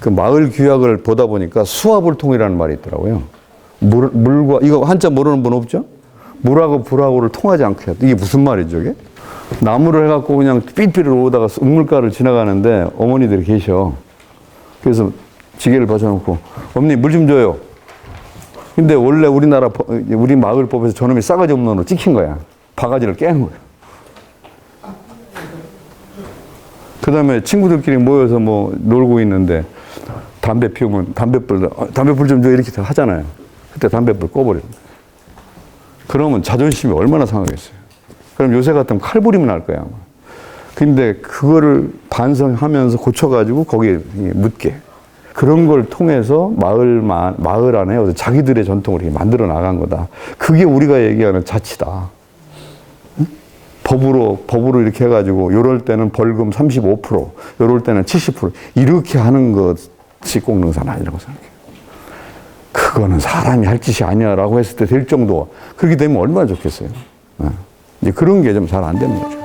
그 마을 규약을 보다 보니까 수화불 통이라는 말이 있더라고요. 물, 물과 이거 한자 모르는 분 없죠? 물하고 불하고를 통하지 않게. 이게 무슨 말이죠, 이게? 나무를 해갖고 그냥 삐삐를 오다가 우물가를 지나가는데 어머니들이 계셔. 그래서 지게를 받쳐놓고 어머니 물 좀 줘요. 근데 원래 우리나라 법- 우리 마을법에서 저놈이 싸가지 없는 놈으로 찍힌 거야. 바가지를 깨는 거야. 그 다음에 친구들끼리 모여서 뭐 놀고 있는데 담배 피우면 담배불, 어, 담배불 좀 줘 이렇게 다 하잖아요. 그때 담배불 꺼버려요. 그러면 자존심이 얼마나 상하겠어요. 그럼 요새 같으면 칼부림이 날 거야. 아마. 근데 그거를 반성하면서 고쳐가지고 거기에 묻게. 그런 걸 통해서 마을, 마, 마을 안에 자기들의 전통을 만들어 나간 거다. 그게 우리가 얘기하는 자치다. 법으로 법으로 이렇게 해가지고 요럴 때는 벌금 35% 요럴 때는 70% 이렇게 하는 것이 꽁능산 아니라고 생각해요. 그거는 사람이 할 짓이 아니야라고 했을 때 될 정도 그렇게 되면 얼마나 좋겠어요. 예. 이제 그런 게 좀 잘 안 되는 거죠.